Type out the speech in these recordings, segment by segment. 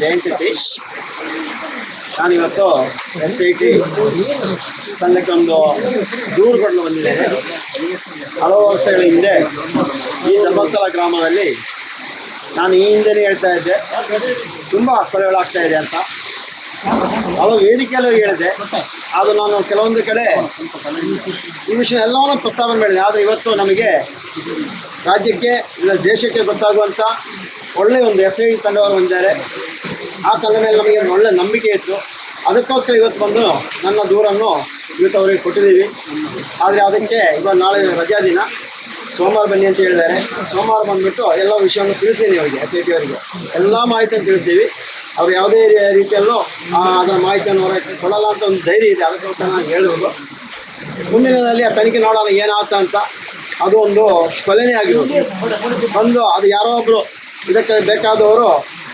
ಜಯಂತಿ. ನಾನಿವತ್ತು S I T ತಂಡಕ್ಕೆ ಒಂದು ದೂರು ಕೊಡಲು ಬಂದಿದ್ದೇನೆ. ಹಲವು ವರ್ಷಗಳ ಹಿಂದೆ ಈ ಧರ್ಮಸ್ಥಳ ಗ್ರಾಮದಲ್ಲಿ ನಾನು ಈ ಹಿಂದೆ ಹೇಳ್ತಾ ಇದ್ದೆ. ತುಂಬ ಕೊಲೆಗಳಾಗ್ತಾ ಇದೆ ಅಂತ. ಹಲವು ವೇದಿಕೆಯಲ್ಲೂ ಹೇಳಿದೆ. ಅದು ನಾನು ಕೆಲವೊಂದು ಕಡೆ ಈ ವಿಷಯ ಎಲ್ಲವನ್ನೂ ಪ್ರಸ್ತಾವನೆ ಮಾಡಿದೆ. ಆದರೆ ಇವತ್ತು ನಮಗೆ ರಾಜ್ಯಕ್ಕೆ ಇಲ್ಲ ದೇಶಕ್ಕೆ ಗೊತ್ತಾಗುವಂಥ ಒಳ್ಳೆಯ ಒಂದು ಎಸ್ ಐ ತಂಡವರು ಹೊಂದಿದ್ದಾರೆ. ಆ ತಂಡ ಮೇಲೆ ನಮಗೆ ಒಂದು ಒಳ್ಳೆ ನಂಬಿಕೆ ಇತ್ತು. ಅದಕ್ಕೋಸ್ಕರ ಇವತ್ತು ಬಂದು ನನ್ನ ದೂರನ್ನು ಇವತ್ತು ಅವರಿಗೆ ಕೊಟ್ಟಿದ್ದೀವಿ. ಆದರೆ ಅದಕ್ಕೆ ಇವಾಗ ನಾಳೆ ರಜಾ ದಿನ. ಸೋಮವಾರ ಬನ್ನಿ ಅಂತ ಹೇಳಿದ್ದಾರೆ. ಸೋಮವಾರ ಬಂದುಬಿಟ್ಟು ಎಲ್ಲ ವಿಷಯವನ್ನು ತಿಳಿಸ್ತೀನಿ ಅವರಿಗೆ ಎಸ್ ಐ ಟಿ ಅವರಿಗೆ. ಎಲ್ಲ ಮಾಹಿತಿಯನ್ನು ತಿಳಿಸ್ತೀವಿ. ಅವ್ರು ಯಾವುದೇ ರೀತಿಯಲ್ಲೂ ಅದರ ಮಾಹಿತಿಯನ್ನು ಹೊರಗೆ ಕೊಡಲ್ಲ ಅಂತ ಒಂದು ಧೈರ್ಯ ಇದೆ. ಅದಕ್ಕೋಸ್ಕರ ನಾನು ಹೇಳೋದು ಮುಂದಿನದಲ್ಲಿ ಆ ತನಿಖೆ ನೋಡೋಣ ಏನಾಗ್ತಾ ಅಂತ. ಅದು ಒಂದು ಕೊಲೆನೇ ಆಗಿರೋದು ಬಂದು ಅದು ಯಾರೋ ಒಬ್ರು ಇದಕ್ಕೆ ಬೇಕಾದವರು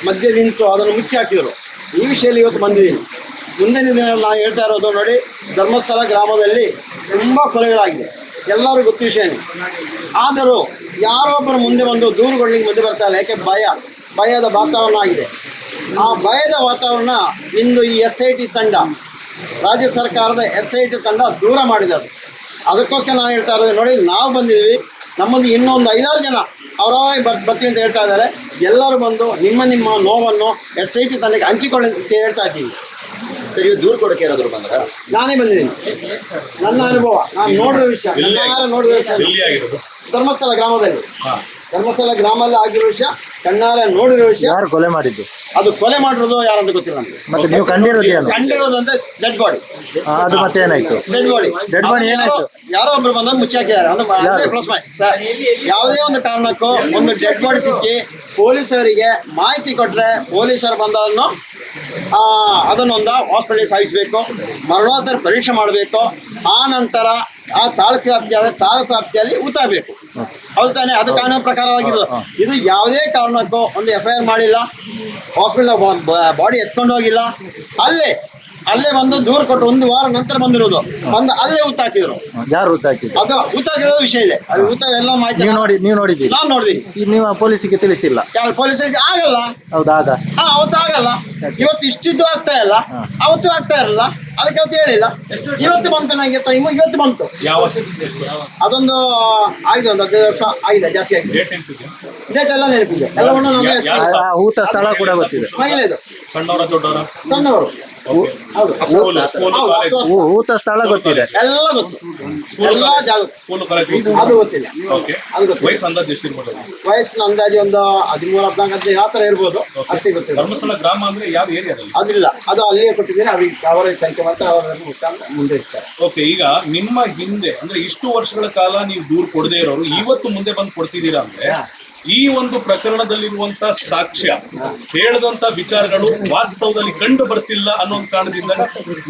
ಮಧ್ಯೆ ನಿಂತು ಅದನ್ನು ಮುಚ್ಚಿ ಹಾಕಿದರು. ಈ ವಿಷಯದಲ್ಲಿ ಇವತ್ತು ಬಂದಿದ್ದೀನಿ. ಮುಂದಿನ ದಿನ ನಾನು ಹೇಳ್ತಾ ಇರೋದು ನೋಡಿ, ಧರ್ಮಸ್ಥಳ ಗ್ರಾಮದಲ್ಲಿ ತುಂಬ ಕೊಲೆಗಳಾಗಿದೆ. ಎಲ್ಲರೂ ಗೊತ್ತು ವಿಷಯನೇ ಆದರೂ ಯಾರೊಬ್ಬರು ಮುಂದೆ ಬಂದು ದೂರುಗಳಿಗೆ ಮುಂದೆ ಬರ್ತಾರೆ. ಯಾಕೆ? ಭಯ. ಭಯದ ವಾತಾವರಣ ಆಗಿದೆ. ಆ ಭಯದ ವಾತಾವರಣ ಇಂದು ಈ ಎಸ್ ಐ ಟಿ ತಂಡ, ರಾಜ್ಯ ಸರ್ಕಾರದ ಎಸ್ ಐ ಟಿ ತಂಡ ದೂರ ಮಾಡಿದೆ ಅದು. ಅದಕ್ಕೋಸ್ಕರ ನಾನು ಹೇಳ್ತಾ ಇರೋದು ನೋಡಿ, ನಾವು ಬಂದಿದ್ದೀವಿ. ನಮ್ಮದು ಇನ್ನೊಂದು ಐದಾರು ಜನ ಅವರವರಾಗಿ ಬರ್ ಬರ್ತೀವಿ ಅಂತ ಹೇಳ್ತಾ ಇದ್ದಾರೆ. ಎಲ್ಲರೂ ಬಂದು ನಿಮ್ಮ ನಿಮ್ಮ ನೋವನ್ನು ಎಸ್ ಐ ಟಿ ತನಗೆ ಹಂಚಿಕೊಳ್ಳಿ ಅಂತ ಹೇಳ್ತಾ ಇದ್ದೀವಿ. ಸರ್ ಇವು ದೂರ ಕೊಡಕ್ಕೆ ಏನಾದ್ರು ಬಂದ್ರ? ನಾನೇ ಬಂದಿದ್ದೀನಿ. ನನ್ನ ಅನುಭವ. ನಾನು ನೋಡಿರೋ ವಿಷಯ. ಕಣ್ಣಾರ ನೋಡಿರೋ ವಿಷಯ. ಧರ್ಮಸ್ಥಳ ಗ್ರಾಮದಲ್ಲಿ. ಹಾ. ಧರ್ಮಸ್ಥಳ ಗ್ರಾಮದಲ್ಲಿ ಆಗಿರೋ ವಿಷಯ ಕಣ್ಣಾರೆ ನೋಡಿರೋ ವಿಷಯ ಯಾರು ಕೊಲೆ ಮಾಡಿದ್ದು? ಅದು ಕೊಲೆ ಮಾಡಿರೋದು ಯಾರಂತ ಗೊತ್ತಿಲ್ಲ ನನಗೆ ಮತ್ತೆ ನೀವು ಕಂಡಿರೋದು ಏನು ಕಂಡಿರೋದಂದ್ರೆ ಡೆಡ್ ಬಾಡಿ ಆ, ಅದು ಮತ್ತೆ ಏನಾಯ್ತು ಡೆಡ್ ಬಾಡಿ ಡೆಡ್ ಬಾಡಿ ಏನಾಯ್ತು? ಯಾರೋ ಒಬ್ರು ಬಂದು ಮುಚ್ಚಿ ಹಾಕಿದ್ದಾರೆ. ಅಂದ್ರೆ ಅದೇ ಮಾಡಿ ಸರ್ ಯಾವುದೇ ಒಂದು ಕಾರಣಕ್ಕೂ ಒಂದು ಡೆಡ್ ಬಾಡಿ ಸಿಕ್ಕಿ ಪೊಲೀಸರಿಗೆ ಮಾಹಿತಿ ಕೊಟ್ರೆ ಪೊಲೀಸರು ಬಂದವನ್ನು ಆ, ಅದನ್ನೊಂದು ಹಾಸ್ಪಿಟಲ್ ಸಾಯಿಸಬೇಕು ಮರಣೋತ್ತರ ಪರೀಕ್ಷೆ ಮಾಡಬೇಕು ಆ ನಂತರ ಆ ತಾಲೂಕು ವ್ಯಾಪ್ತಿಯಾದ ತಾಲೂಕು ವ್ಯಾಪ್ತಿಯಲ್ಲಿ ಊತಾಗಬೇಕು ಹೌದು ತಾನೇ ಅದು ಕಾನೂನು ಪ್ರಕಾರವಾಗಿರೋದು ಇದು ಯಾವುದೇ ಕಾರಣಕ್ಕೂ ಒಂದು ಎಫ್ ಐ ಆರ್ ಮಾಡಿಲ್ಲ. ಹಾಸ್ಪಿಟಲ್ ಬಾಡಿ ಎತ್ಕೊಂಡು ಹೋಗಿಲ್ಲ. ಅಲ್ಲೇ ಅಲ್ಲೇ ಬಂದು ದೂರ ಕೊಟ್ಟು ಒಂದು ವಾರ ನಂತರ ಬಂದಿರೋದು. ಬಂದು ಅಲ್ಲೇ ಊತ ಹಾಕಿದ್ರು. ಯಾರು ಊತ ಹಾಕಿದ್ದು? ಅದು ಊತ ಹಾಕಿರೋದು ವಿಷಯ ಇದೆ. ಅದು ಊತ ಎಲ್ಲ ಮಾಹಿತಿ ನೀವು ನೋಡಿ ನೀವು ನೋಡಿದ್ದೀರಿ. ನಾನು ನೋಡಿದ್ದೀನಿ. ಈ ನೀವು ಪೊಲೀಸಿಗೆ ತಿಳಿಸಿಲ್ಲ. ಯಾರು ಪೊಲೀಸರಿಗೆ ಆಗಲ್ಲ. ಹೌದಾ ಆಗ? ಹಾ ಅವತ್ತು ಆಗಲ್ಲ. ಇವತ್ತು ಇಷ್ಟಿದ್ದು ಆಗ್ತಾ ಇಲ್ಲ. ಅವತ್ತು ಆಗ್ತಾ ಇರಲ್ಲ. ಅದಕ್ಕೆ ಅವತ್ತು ಹೇಳಿಲ್ಲ. ಇವತ್ತು ಬಂತು ನನಗೆ ಟೈಮ್ ಇವತ್ತು ಬಂತು. ಯಾವ ಅದೊಂದು ಆಗಿದೆ ಒಂದು ಹದಿನೈದು ವರ್ಷ ಆಗಿದೆ ಜಾಸ್ತಿ ಆಗಿದೆ. ಡೇಟ್ ಎಲ್ಲ ನೆನಪಿದೆ. ಎಲ್ಲವನ್ನು ಆ ಊತ ಸ್ಥಳ ಕೂಡ ಗೊತ್ತಿದೆ. ಮಹಿಳೆದು ಸಣ್ಣವರ ದೊಡ್ಡವರ? ಸಣ್ಣವರು. ಹೌದು. ಸ್ಕೂಲ್ ಸ್ಕೂಲ್ ಹೌದು, ಕಾಲೇಜ್ ಹೌದು. ಊ- ಊತ ಸ್ಥಳ ಗೊತ್ತಿದೆ. ಎಲ್ಲ ಗೊತ್ತು. ಎಲ್ಲ ಜಾಗ ಗೊತ್ತು. ಸ್ಕೂಲ್ ಕಾಲೇಜ್ ಅದು ಗೊತ್ತಿಲ್ಲ. ಓಕೆ ಅದು ಗೊತ್ತಿಲ್ಲ. ವಯಸ್ಸು ಅಂದಾಜು ಎಷ್ಟಿರ್ಬೋದು ವಯಸ್ಸಿನ ಅಂದಾಜು ಒಂದು ಹದಿಮೂರು ಹದಿನಾಲ್ಕು ಹದಿನೈದು ಆ ಥರ ಇರ್ಬೋದು ಅಷ್ಟೇ ಗೊತ್ತಿಲ್ಲ. ಧರ್ಮಸ್ಥಳ ಗ್ರಾಮ ಅಂದ್ರೆ ಯಾವ ಏರಿಯಾದಲ್ಲಿ ಅದಿಲ್ಲ. ಅದು ಅಲ್ಲಿಯೇ ಕೊಟ್ಟಿದ್ದೀನಿ. ಅವ್ರಿಗೆ ಅವರ ತನಿಖೆ ಮಾತ್ರ ಅವರನ್ನು ಮುಂದೆ ಮುಂದುವರಿಸ್ತಾರೆ ಓಕೆ ಈಗ ನಿಮ್ಮ ಹಿಂದೆ ಅಂದ್ರೆ ಇಷ್ಟು ವರ್ಷಗಳ ಕಾಲ ನೀವು ದೂರು ಕೊಡದೇ ಇರೋರು ಇವತ್ತು ಮುಂದೆ ಬಂದು ಕೊಡ್ತಿದ್ದೀರಾ ಅಂದ್ರೆ ಈ ಒಂದು ಪ್ರಕರಣದಲ್ಲಿರುವಂತ ಸಾಕ್ಷ್ಯ, ಹೇಳದಂತ ವಿಚಾರಗಳು ವಾಸ್ತವದಲ್ಲಿ ಕಂಡು ಬರ್ತಿಲ್ಲ ಅನ್ನೋ ಕಾರಣದಿಂದ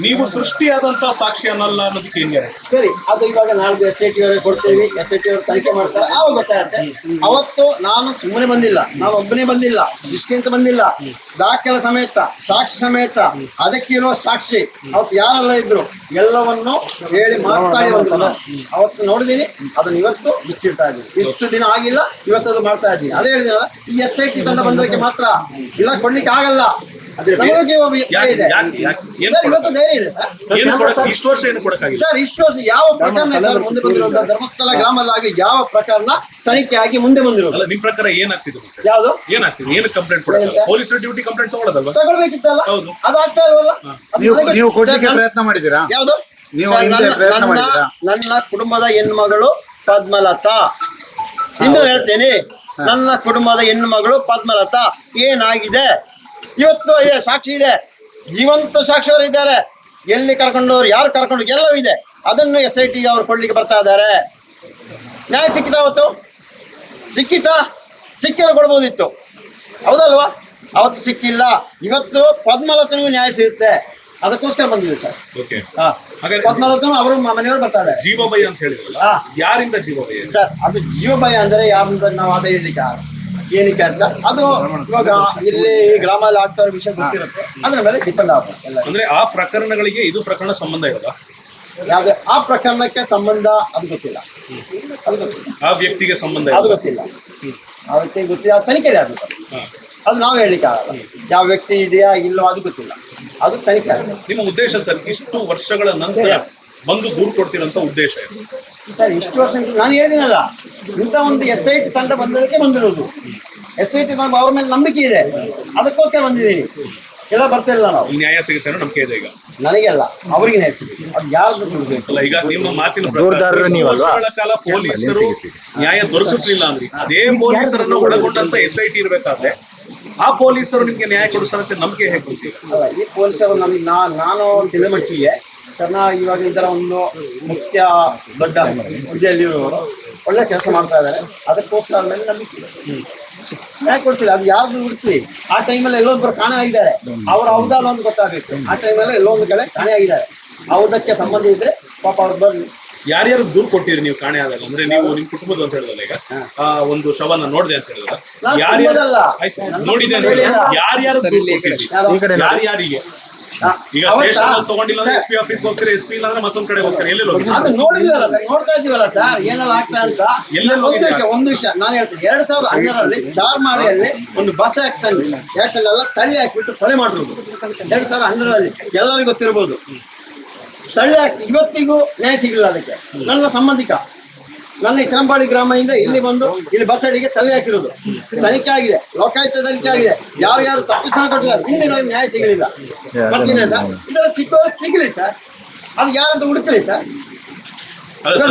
ನೀವು ಸೃಷ್ಟಿಯಾದಂತ ಸಾಕ್ಷಿ ಅನ್ನಲ್ಲ ಅನ್ನೋದಕ್ಕೆ ಏನ್? ಸರಿ, ಅದು ಇವಾಗ ನಾಳೆ ಎಸ್ ಐ ಟಿ ಅವರಿಗೆ ಕೊಡ್ತೇವೆ ಎಸ್ ಐ ಟಿ ಅವರು ತನಿಖೆ ಮಾಡ್ತಾರೆ, ಆವಾಗ ಗೊತ್ತಾಗುತ್ತೆ. ಅವತ್ತು ನಾನು ಸುಮ್ಮನೆ ಬಂದಿಲ್ಲ ನಾನು ಒಬ್ಬನೇ ಬಂದಿಲ್ಲ, ಸೃಷ್ಟಿ ಅಂತ ಬಂದಿಲ್ಲ. ದಾಖಲೆ ಸಮೇತ, ಸಾಕ್ಷಿ ಸಮೇತ, ಅದಕ್ಕಿರೋ ಸಾಕ್ಷಿ, ಅವತ್ತು ಯಾರೆಲ್ಲ ಇದ್ರು, ಎಲ್ಲವನ್ನು ಹೇಳಿ ಮಾಡ್ತಾ ಬಂದಿಲ್ಲ ಅವತ್ತು ನೋಡಿದೀನಿ, ಅದನ್ನ ಇವತ್ತು ಬಿಚ್ಚಿಡ್ತಾ ಇದ್ದೀನಿ. ಇಷ್ಟು ದಿನ ಆಗಿಲ್ಲ ಇವತ್ತು ಅದು ಮಾಡ್ತಾ ಇದ್ದೀನಿ ಅದೇ ಹೇಳಿದ್ರಲ್ಲ ಈ ಎಸ್ ಐ ಟಿ ತಂಡ ಬಂದಕ್ಕೆ ಮಾತ್ರ ಇಲ್ಲ ಕೊಡ್ಲಿಕ್ಕೆ ಆಗಲ್ಲ. ನಮಗೆ ಯಾಕೆ- ಯಾಕೆ- ಯಾಕೆ? ಸರ್ ಇವತ್ತು ಧೈರ್ಯ ಇದೆ ಸರ್. ಇಷ್ಟು ವರ್ಷ ಏನು ಕೊಡಕ್ಕಾಗಿಲ್ಲ? ಸರ್ ಇಷ್ಟು ವರ್ಷ ಯಾವ ಪ್ರಕರಣ ಸರ್ ಮುಂದೆ ಬಂದಿರುವಂತಹ ಧರ್ಮಸ್ಥಳ ಗ್ರಾಮದಲ್ಲಿ ಯಾವ ಪ್ರಕರಣ ತನಿಖೆ ಆಗಿ ಮುಂದೆ ಬಂದಿರೋದು? ನಿಮ್ ಪ್ರಕಾರ ಏನಾಗ್ತಿದೆ ಯಾವುದು? ಏನಾಗ್ತಿದೆ? ಏನು ಕಂಪ್ಲೇಂಟ್ ಕೊಡಲ್ಲ ಪೊಲೀಸರ ಡ್ಯೂಟಿ ಕಂಪ್ಲೇಂಟ್ ತಗೊಳ್ಳೋದಲ್ವಾ ತಗೊಳ್ಬೇಕಿತ್ತಲ್ಲ? ಹೌದು. ಅದು ಆಗ್ತಾ ಇಲ್ವಲ್ಲ ನೀವು ನೀವು ಕೊಡ್ಲಿಕ್ಕೆ ನನ್ನ- ಪ್ರಯತ್ನ ಮಾಡಿದ್ದೀರಾ? ಯಾವುದು? ನೀವು ನನ್ನ ಕುಟುಂಬದ ಹೆಣ್ಮಗಳು ಪದ್ಮಲತಾ. ಇನ್ನು ಹೇಳ್ತೇನೆ. ನನ್ನ ಕುಟುಂಬದ ಹೆಣ್ಣು ಮಗಳು ಪದ್ಮಲತಾ, ಏನಾಗಿದೆ? ಇವತ್ತು ಇದೆ ಸಾಕ್ಷಿ ಇದೆ. ಜೀವಂತ ಸಾಕ್ಷಿಯವರು ಇದ್ದಾರೆ. ಎಲ್ಲಿ ಕರ್ಕೊಂಡವ್ರು, ಯಾರು ಕರ್ಕೊಂಡು ಎಲ್ಲವೂ ಇದೆ. ಅದನ್ನು ಎಸ್ ಐ ಟಿಗೆ ಅವ್ರು ಕೊಡ್ಲಿಕ್ಕೆ ಬರ್ತಾ ಇದ್ದಾರೆ. ನ್ಯಾಯ ಸಿಕ್ಕಿದ ಅವತ್ತು? ಸಿಕ್ಕಿತಾ? ಸಿಕ್ಕಿಲ್ಲ ಕೊಡ್ಬೋದಿತ್ತು. ಹೌದಲ್ವಾ? ಅವತ್ತು ಸಿಕ್ಕಿಲ್ಲ. ಇವತ್ತು ಪದ್ಮಲತನಿಗೂ ನ್ಯಾಯ ಸಿಗುತ್ತೆ. ಅದಕ್ಕೋಸ್ಕರ ಬಂದಿದೆ ಸರ್. ಓಕೆ. ಹಾ ಹಾಗಾದ್ರೆ- ಪದ್ಮಲತನು ಅವರು ಮನೆಯವರು ಬರ್ತಾರೆ. ಜೀವಭಯ ಅಂತ ಹೇಳಿದ್ರಲ್ಲ ಹಾ. ಯಾರಿಂದ ಜೀವಭಯ? ಸರ್ ಅದು ಜೀವ ಭಯ ಅಂದ್ರೆ ಯಾರಿಂದ ನಾವು ಅದೇ ಹೇಳಿಕ. ಏನಕ್ಕೆ ಅಂತ. ಅದು ಇವಾಗ ಇಲ್ಲಿ ಗ್ರಾಮದಲ್ಲಿ ಆಗ್ತಾ ಇರೋ ವಿಷಯ ಗೊತ್ತಿರುತ್ತೆ. ಅದ್ರ ಮೇಲೆ ಡಿಪೆಂಡ್ ಆಗುತ್ತೆ ಎಲ್ಲ ಅಂದ್ರೆ ಆ ಪ್ರಕರಣಗಳಿಗೆ ಇದು ಪ್ರಕರಣ ಸಂಬಂಧ ಇಲ್ಲ ಯಾವ್ದು ಆ ಪ್ರಕರಣಕ್ಕೆ ಸಂಬಂಧ ಅದು ಗೊತ್ತಿಲ್ಲ. ಅದು ಗೊತ್ತಿಲ್ಲ. ಆ ವ್ಯಕ್ತಿಗೆ ಸಂಬಂಧ ಅದು ಗೊತ್ತಿಲ್ಲ. ಆ ವ್ಯಕ್ತಿಗೆ ಗೊತ್ತಿಲ್ಲ ತನಿಖೆ ಅದು ಹಾ. ಅದು ನಾವು ಹೇಳಿಕ್ಕೆ ಆಗಲ್ಲ. ಯಾವ ವ್ಯಕ್ತಿ ಇದೆಯಾ ಇಲ್ಲೋ ಅದು ಗೊತ್ತಿಲ್ಲ. ಅದು ತನಿಖೆ ನಿಮ್ಮ ಉದ್ದೇಶ ಸರ್ ಇಷ್ಟು ವರ್ಷಗಳ ನಂತರ. ಬಂದು ದೂರು ಕೊಡ್ತೀರಂತ ಉದ್ದೇಶ? ಸರ್ ಇಷ್ಟು ವರ್ಷ ನಾನು ಹೇಳಿದಿನಲ್ಲ ಇಂಥ ಒಂದು ಎಸ್ ಐ ಟಿ ತಂಡ ಬಂದದಕ್ಕೆ ಬಂದಿರೋದು. ಎಸ್ ಐ ಟಿ ತಂಡ ಅವ್ರ ಮೇಲೆ ನಂಬಿಕೆ ಇದೆ. ಅದಕ್ಕೋಸ್ಕರ ಬಂದಿದ್ದೀನಿ. ಎಲ್ಲ ಬರ್ತಿಲ್ಲ ನಾವು. ನ್ಯಾಯ ಸಿಗುತ್ತೆ ಅನ್ನೋ ನಂಬಿಕೆ ಇದೆ ಈಗ? ನನಗೆ ಅಲ್ಲ ನ್ಯಾಯ ಸಿಗುತ್ತೆ. ಅದು ಯಾರು ಈಗ ನಿಮ್ಮ ಮಾತಿನ ವರ್ಷಗಳ ಕಾಲ ಪೊಲೀಸರು ನ್ಯಾಯ ದೊರಕಿಸ್ಲಿಲ್ಲ ಅಂದ್ರೆ ಅದೇ ಪೊಲೀಸರನ್ನು ಒಳಗೊಂಡಂತ ಎಸ್ ಐ ಟಿ ಇರ್ಬೇಕಾದ್ರೆ ಆ ಪೊಲೀಸರು ನಿಮಗೆ ನ್ಯಾಯ ಕೊಡಿಸ್ತಾರಂತೆ ನಂಬಿಕೆ ಹೇಗೆ ಕೊಡ್ತೀವಿ ಈ ಪೊಲೀಸರು ನಮಗೆ ನಾ ನಾನು ತಿಳಿದ ಮಟ್ಟಿಗೆ ಕರ್ನಾಟಕ ಇವಾಗ ಇದರ ಒಂದು ಮುಖ್ಯ ದೊಡ್ಡ ಹುದ್ದೆಯಲ್ಲಿರುವವರು ಒಳ್ಳೆ ಕೆಲಸ ಮಾಡ್ತಾ ಇದ್ದಾರೆ. ಅದಕ್ಕೋಸ್ಕರ ಮೇಲೆ ನಂಬಿಕೆ ನ್ಯಾಯ ಕೊಡಿಸಿಲ್ಲ ಅದು ಯಾರು ಹುಡ್ತಿ ಆ ಟೈಮಲ್ಲಿ ಎಲ್ಲೊಬ್ಬರು ಕಾಣೆ ಆಗಿದ್ದಾರೆ. ಅವ್ರ ಹೌದಲ್ಲ ಅಂತ ಗೊತ್ತಾಗಬೇಕು. ಆ ಟೈಮಲ್ಲಿ ಎಲ್ಲೊಂದು ಕಡೆ ಕಾಣೆ ಆಗಿದ್ದಾರೆ. ಅವ್ರದಕ್ಕೆ ಸಂಬಂಧ ಇದ್ರೆ ಪಾಪ ಅವ್ರು ಬರ್ಲಿ. ಯಾರ್ಯಾರು ದೂರು ಕೊಟ್ಟಿರಿ ನೀವು ಕಾಣೆ ಆದಾಗ? ಅಂದ್ರೆ ನೀವು ನಿಮ್ ಕುಟುಂಬದ ಅಂತ ಹೇಳಿದ್ರೆ ಈಗ. ಆ ಒಂದು ಶವನ ನೋಡಿದೆ ಅಂತ ಹೇಳಿದ್ರ ಯಾರ್ಯಾರಿಗೆ? ಈಗ ಸ್ಟೇಷನ್ ತಗೊಂಡಿಲ್ಲ ಅಂದ್ರೆ ಸರ್, ಎಸ್ ಪಿ ಆಫೀಸ್ ಹೋಗ್ತಾರೆ? ಎಸ್ಪಿ ಇಲ್ಲ ಅಂದ್ರೆ ಮತ್ತೊಂದ್ ಕಡೆ ಹೋಗ್ತಾರೆ? ಎಲ್ಲೆಲ್ಲ ಹೋಗ್ತೀರಿ? ಅದು ನೋಡಿದೀವಲ್ಲ ಸರ್ ನೋಡ್ತಾ ಇದೀವಲ್ಲ ಸರ್ ಏನೆಲ್ಲ ಆಗ್ತಾ ಅಂತ. ಎಲ್ಲೆಲ್ಲ ಒಂದು ವಿಷಯ ಒಂದು ವಿಷಯ. ನಾನು ಹೇಳ್ತೀನಿ ಎರಡ್ ಸಾವಿರದ ಹನ್ನೆರಡರಲ್ಲಿ ಚಾರ್ಮಾಡಿಯಲ್ಲಿ ಒಂದು ಬಸ್ ಆಕ್ಸಿಡೆಂಟ್ ಆಕ್ಸಿಡೆಂಟ್ ಎಲ್ಲ ತಳ್ಳಿ ಹಾಕಿಬಿಟ್ಟು ಕೊಲೆ ಮಾಡಿರೋದು. ಎರಡ್ ಸಾವಿರದ ಹನ್ನೆರಡರಲ್ಲಿ ಎಲ್ಲರಿಗೂ ಗೊತ್ತಿರ್ಬೋದು. ತಳ್ಳಿ ಹಾಕಿ ಇವತ್ತಿಗೂ ನ್ಯಾಯ ಸಿಗಲಿಲ್ಲ ಅದಕ್ಕೆ. ನನ್ನ ಸಂಬಂಧಿಕ. ನನ್ನ ಈ ಚರಂಪಾಡಿ ಗ್ರಾಮದಿಂದ ಇಲ್ಲಿ ಬಂದು ಇಲ್ಲಿ ಬಸ್ ಅಡಿಗೆ ತಲೆ ಹಾಕಿರೋದು. ತನಿಖೆ ಆಗಿದೆ. ಲೋಕಾಯುಕ್ತ ತನಿಖೆ ಆಗಿದೆ. ಯಾರು ಯಾರು ತಪ್ಪಿಸಲು ಕೊಟ್ಟಿದ್ದಾರೆ. ಹಿಂದೆ ನನಗೆ ನ್ಯಾಯ ಸಿಗಲಿಲ್ಲ. ಬರ್ತೀನಿ ಸರ್. ಇದರ ಸಿಕ್ಕವರು ಸಿಗಲಿ ಸರ್. ಅದು ಯಾರಂತ ಹುಡುಕಲಿ ಸರ್,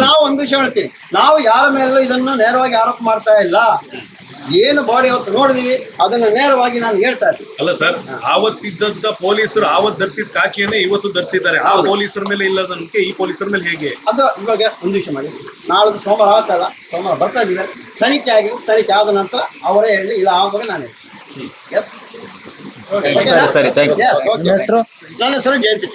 ನಾವು ಒಂದು ವಿಷಯ ಹೇಳ್ತೀನಿ. ನಾವು ಯಾರ ಮೇಲೂ ಇದನ್ನು ನೇರವಾಗಿ ಆರೋಪ ಮಾಡ್ತಾ ಇಲ್ಲ. ಏನು ಬಾಡಿ ಅವತ್ತು ನೋಡಿದೀವಿ ಅದನ್ನು ನೇರವಾಗಿ ನಾನು ಹೇಳ್ತಾ ಇದ್ದೀನಿ. ಅಲ್ಲ ಸರ್ ಆವತ್ತಿದ್ದಂತ ಪೊಲೀಸರು ಆವತ್ ಧರಿಸಿದ ಕಾಕಿಯನ್ನೇ ಇವತ್ತು ಧರಿಸಿದ್ದಾರೆ. ಆ. ಪೊಲೀಸರ ಮೇಲೆ ಇಲ್ಲದ ನಂಬಿಕೆ ಈ ಪೊಲೀಸರ ಮೇಲೆ ಹೇಗೆ? ಅದು ಇವಾಗ ಒಂದು ವಿಷಯ ಮಾಡಿ. ನಾಳೆ ಸೋಮವಾರ ಆಗ್ತಲ್ಲ ಸೋಮವಾರ ಬರ್ತಾ ಇದ್ದೀವಿ. ತನಿಖೆ ಆಗಿ ತನಿಖೆ ಆದ ನಂತರ ಅವರೇ ಹೇಳಿ ಇಲ್ಲ ಆವಾಗ ನಾನು. ಹೇಳ್ತೀನಿ ಎಸ್ ನನ್ನ ಹೆಸರು ಜಯಂತಿ.